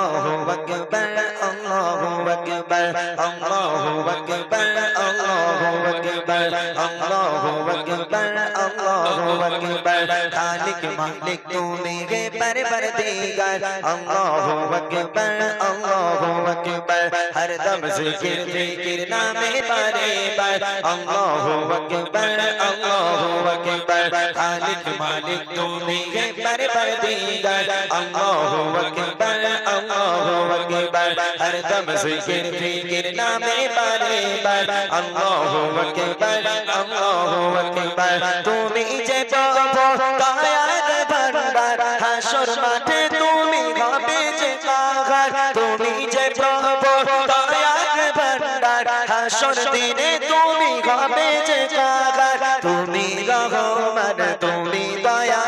الله أكبر الله أكبر الله أكبر الله أكبر الله أكبر الله أكبر خالق مالك تو میرے پروردگار اللہ اکبر اللہ اکبر ہر دم ذکر ذکر نام بارے بار اللہ اکبر اللہ اکبر خالق مالک تو میرے پروردگار اللہ اکبر اللہ अल्लाह अकबर हर दम जिक्र फिक्र नामे बारे बार अल्लाह अकबर अल्लाह अकबर তুমি যে পাবো কায়ার ভান্ডার হাসর মাঠে তুমি হবে যে কাগার তুমি যে পাবো কায়ার ভান্ডার হাসর দিনে তুমি হবে যে কাগার তুমি রহমান, তুমি দয়া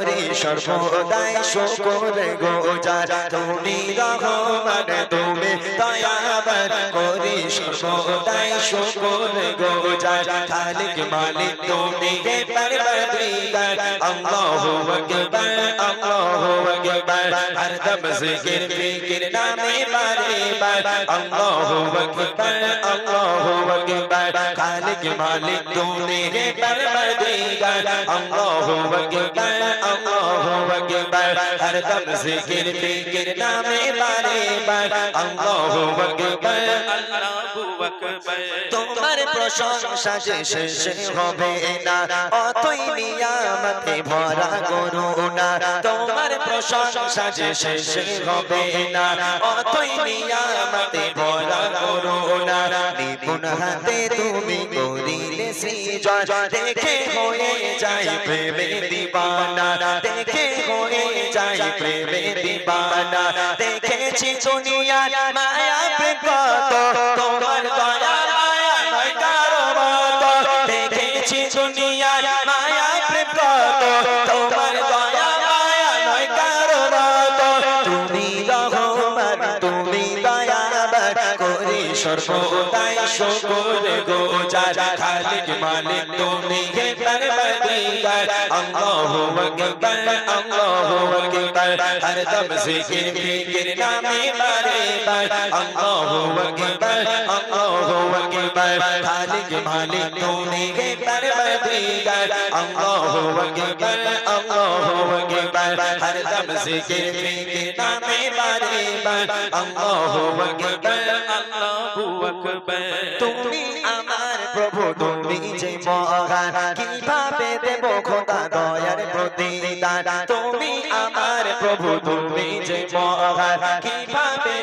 করি সর্বদাই শুকর যা তুমি রহমান তুমি দয়াবার করি সর্বদাই শুকর গোজার খালিক মালিক তুমি হে পরবর্তীগার আল্লাহু আকবার আল্লাহু আকবার। হর দম জিকির, ফিকির নামে বারে আল্লাহু আকবার আল্লাহু আকবার। খালিক মালিক তুমি হে পরবর্তীগার আল্লাহু আকবার, আল্লাহু আকবার হর দম জিকির ফিকির নামে বারে বার আল্লাহু আকবার। আল্লাহু আকবার তোমার প্রশংসা যে শেষ হবে না, অতই নিয়ামতে ভরা করুণা তোমার প্রশংসা যে শেষ হবে না, অতই নিয়ামতে ভরা করুণা নিপুণ হাতে তুমি সৃজন দেখে হয়ে যাই প্রেমে দিবানা। দেখে হয়ে যাই প্রেমে দিবানা। দেখেছি দুনিয়ার মায়া কত তোমার দয়া মায়া নয় কারও মতো দেখেছি দুনিয়ার মায়া সর্বদাই শুকর গোজার খালিক মালিক তুমি হে পরবর্তীগার আল্লাহু আকবার আল্লাহু আকবার হর দম জিকির ফিকির নামে বারে বার আল্লাহু আকবার আল্লাহু আকবার খালিক মালিক তুমি হে পরবর্তীগার আল্লাহু আকবার আল্লাহু আকবার হর আকবার তুমি আমার প্রভু তুমি যে মহান কীভাবে দেব খোদা দয়ার প্রতিদান তুমি আমার প্রভু তুমি যে মহান কীভাবে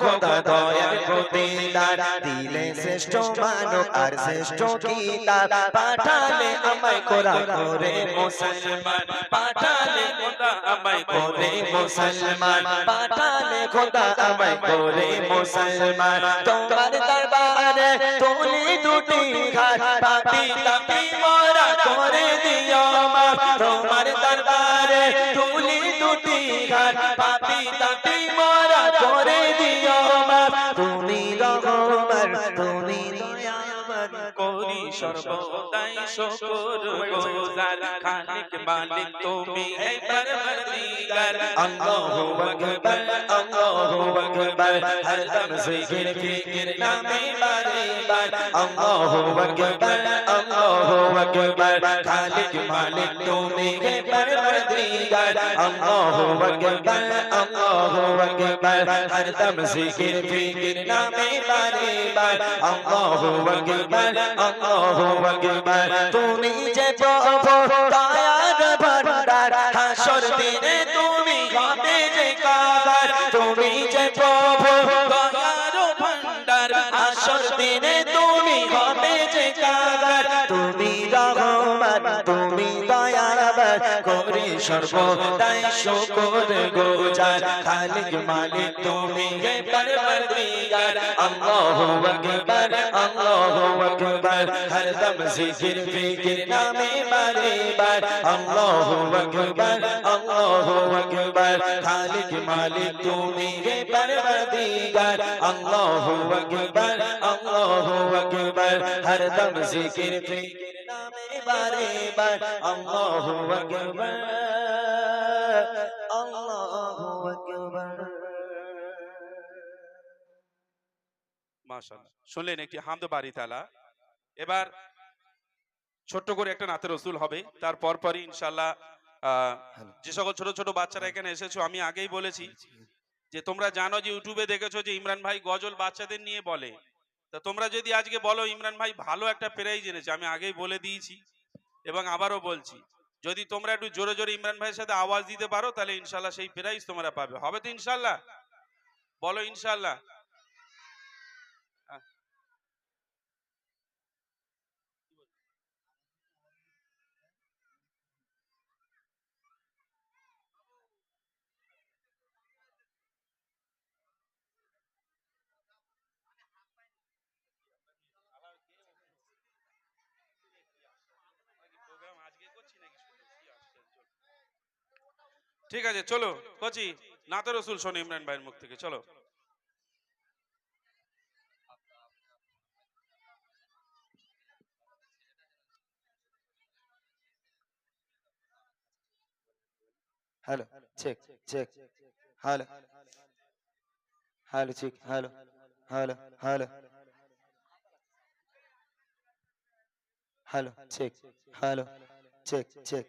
খোদা দয়ার প্রতিদান। দিলে শ্রেষ্ঠ মানব আর শ্রেষ্ঠ কিতাব পাঠালে আমায় কোরআন করে মুসলমান। পাঠালে খোদা আমায় করে মুসলমান। পাঠালে খোদা আমায় করে মুসলমান। তোমার দরবারে তোলি দুটি ঘাট। পাপি তাপি মোরা করে দিও মা। তোমার দরবারে তুলি দুটি ঘাট। তুমি রহমান, তুমি দয়াবান করি সর্বদাই শুকর গুজার। খালিক মালিক তুমি হে পরবর্তীগার আল্লাহু আকবার আল্লাহু আকবার। হর দম জিকির, ফিকির নামে বারে আল্লাহু আকবার আল্লাহু আকবার। খালিক মালিক তুমি হে कर दिया अकबर, अल्लाह अकबर। हर दम ज़िक्र फ़िक्र नाम बारे बार अल्लाह अकबर अल्लाह अकबर। तू नीचे पाओ ताया भंडार, हशर दिने तुम्हें गाते जे काबर तू नीचे पाओ तुम्हें गाते जे काबर तुम्हें করি সর্বদাই শুকর গুজার। খালিক মালিক, তুমি হে পরবর্তীগার আল্লাহু আকবার আল্লাহু আকবার। হরদম জিকির, ফিকির নামে বারে বার। আল্লাহু আকবার আল্লাহু আকবার। খালিক মালিক, তুমি হে পরবর্তীগার আল্লাহু আকবার আল্লাহু আকবার। হরদম জিকির, ফিকির বারে বার। আল্লাহু আকবার। আল্লাহু আকবার। মাশাআল্লাহ। শুনলেন একটি হামদ বাড়ি তালা। এবার ছোট্ট করে একটা নাতের রসুল হবে। তার পরপরই ইনশাল্লাহ আহ, যে সকল ছোট ছোট বাচ্চারা এখানে এসেছ আমি আগেই বলেছি যে তোমরা জানো যে ইউটিউবে দেখেছ যে ইমরান ভাই গজল বাচ্চাদের নিয়ে বলে। তা তোমরা যদি আজকে বলো ইমরান ভাই ভালো একটা প্রাইজ এনেছে আমি আগেই বলে দিয়েছি। এবং আবারও বলছি, যদি তোমরা একটু জোরে জোরে ইমরান ভাইয়ের সাথে আওয়াজ দিতে পারো, তাহলে ইনশাল্লাহ সেই প্রাইজ তোমরা পাবে। হবে তো ইনশাল্লাহ? বলো ইনশাল্লাহ। ঠিক আছে চলো কচি নাতে রসুল শোনো ইমরান ভাইয়ের মুখ থেকে চলো। Hello check check hello hello check hello hello hello hello check hello check check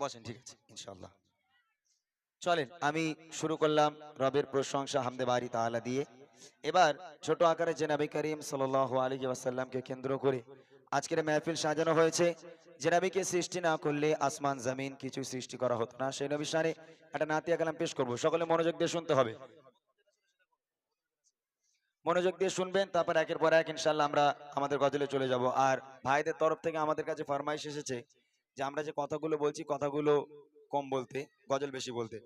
বসেন ঠিক আছে ইনশাআল্লাহ। চলেন, আমি শুরু করলাম রবের প্রশংসা হামদে বাড়ি তাআলা দিয়ে। এবার ছোট আকারে জেনাবি করিম সাল্লাল্লাহু আলাইহি ওয়াসাল্লামকে কেন্দ্র করে আজকের মেহফিল সাজানো হয়েছে। যে নবীকে সৃষ্টি না করলে আসমান, জমিন কিছু সৃষ্টি করা হতো না। সেই নবীর সানে একটা নাতিয়া কালাম পেশ করব। সকলে মনোযোগ দিয়ে শুনতে হবে। মনোযোগ দিয়ে শুনবেন, তারপর একের পর এক ইনশাল্লাহ আমরা আমাদের গজলে চলে যাব। আর ভাইদের তরফ থেকে আমাদের কাছে ফরমাইশ এসেছে যে আমরা যে কথাগুলো বলছি, কথাগুলো কম বলতে, গজল বেশি বলতে।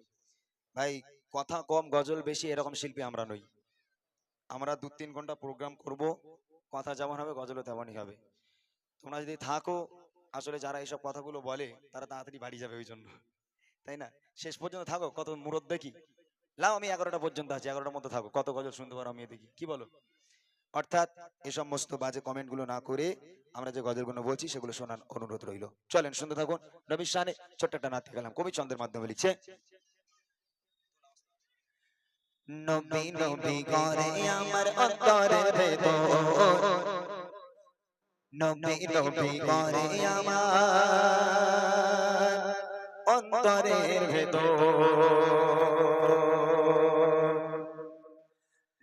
ভাই, কথা কম, গজল বেশি এরকম শিল্পী আমরা নই। আমরা দু তিন ঘণ্টা প্রোগ্রাম করব, কথা যেমন হবে, গজলও তেমনই হবে। তোমরা যদি থাকো, আসলে যারা এইসব কথাগুলো বলে, তারা তাড়াতাড়ি বাড়ি যাবে ওই জন্য তাই না? শেষ পর্যন্ত থাকো, কত মুরত দেখি। লাও, আমি এগারোটা পর্যন্ত আছি, এগারোটার মধ্যে থাকো। কত গজল শুনতে পারো আমি দেখি কি বলো? অর্থাৎ এই সমস্ত বাজে কমেন্টগুলো না করে আমরা যে গজলগুলো বলছি, সেগুলো শোনার অনুরোধ রইল। চলেন, শুনতে থাকুন রবি শানে ছোট্ট একটা নাতে গেলাম। কবি চন্দ্রের মাধ্যমে লিখছে, নবী নবী করে আমার অন্তরের ভেতর। নবী নবী করে আমার অন্তরের ভেতর।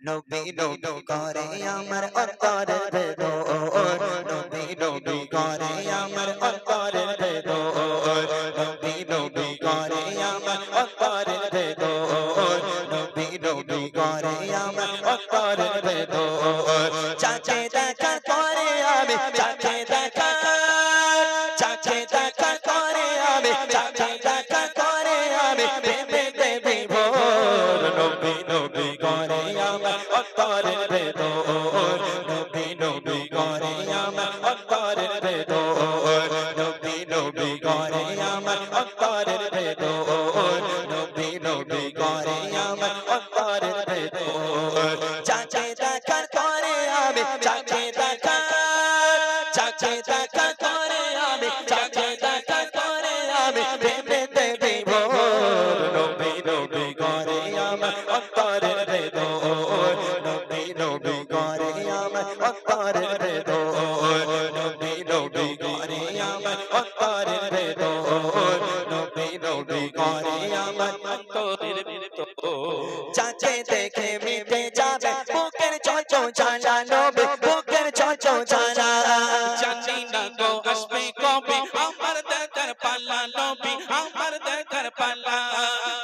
নবী নবী করে আমার অন্তরের ভেতর। করে আমার অন্তরের ভেতর। নবী নবী করে আমার অন্তরের ভেতর। নবী নবী করে আমার আমি চাচে দেখা চাচে দেখা করে আমি চাচে দেখা চাচে দেখা চাচে দেখা করে আমি চাচে দেখা করে আমি প্রেমে দেবী ভোর নবী নবী করে আমার অন্তরের ভেতর, নবী নবী করে আমার অন্তরের ভেতর, নবী নবী করে আমার অন্তরের ভেতর, নবী নবী করে আমার অন্তরের ভিতর। চাচে দেখে মিটে যাবে বুকের চচো চালা নবে বুকের চচো চালা জানি না গো আসবে কবে আমার দেখার পাল্লা নবী আমার দেখার পাল্লা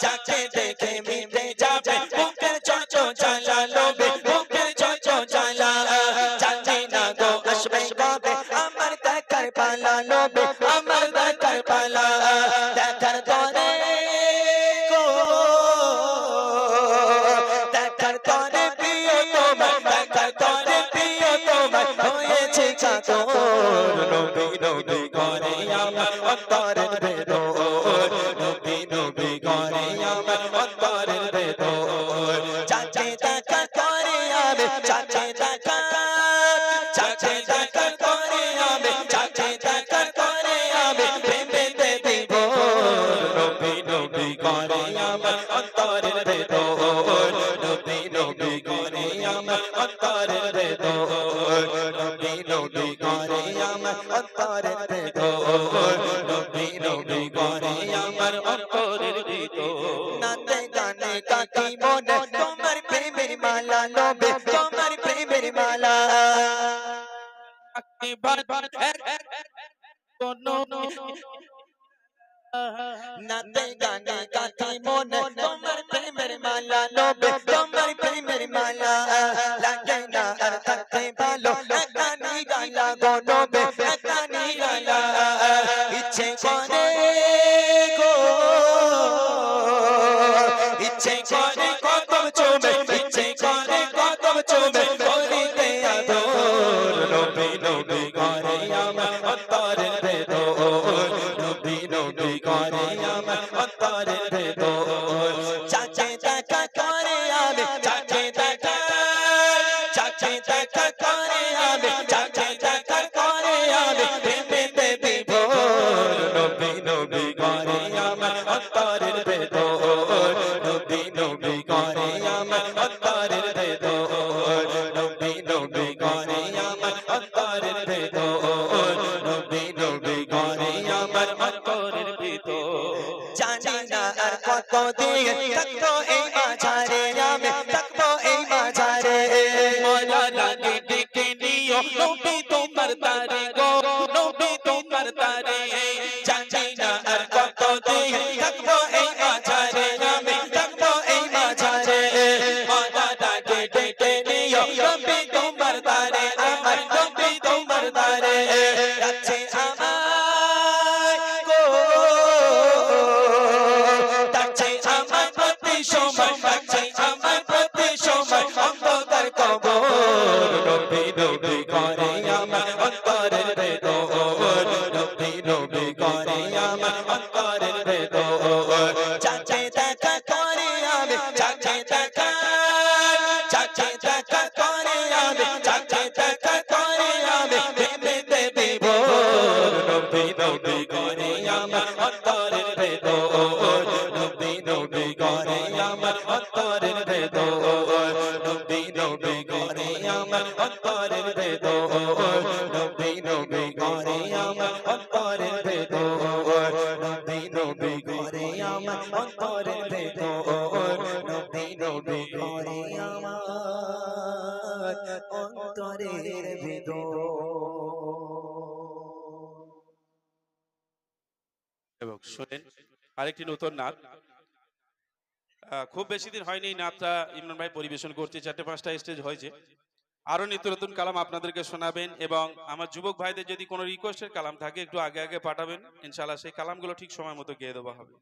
চাচে দেখে মিটে যাবে বুকের চচো চালা নবে বুকের চচো চালা চাচে না গো আসবে কবে আমার দেখার পালা নবে আমার দেখার পালা চাদর নবী নবী করে আমার অন্তরের ভেতর নবী নবী করে আমার অন্তরের ভেতর চাচে দেখা করে আমি চাচে দেখা চাচে দেখা তোমার প্রেমের মালা নবে তোমার প্রেমের মালা নাতে গানে কাকি মনে তোমার প্রেমের মালা নবে তোমার প্রেমের মালা লাগে না আর থাকতে ভালো একানি গালা গো একানি গালা ইচ্ছে করে গো ইচ্ছে করে চুমে ইচ্ছে করে কদম চুমে করিতে আদর। নবী তোমার তারে গো নবী তোমার তারে। জানি না আর কত দিন থাকব অন্তরের ভেতর এবং শোনেন আরেকটি নতুন নাচ আহ, খুব বেশি দিন হয়নি এই নাচটা ইমরান ভাই পরিবেশন করছে চারটে পাঁচটা স্টেজ হয়েছে। আরও নিত্য নতুন কালাম আপনাদেরকে শোনাবেন এবং আমার যুবক ভাইদের যদি কোনো রিকোয়েস্টের কালাম থাকে একটু আগে আগে পাঠাবেন। ইনশাল্লাহ সেই কালামগুলো ঠিক সময় মতো গেয়ে দেওয়া হবে।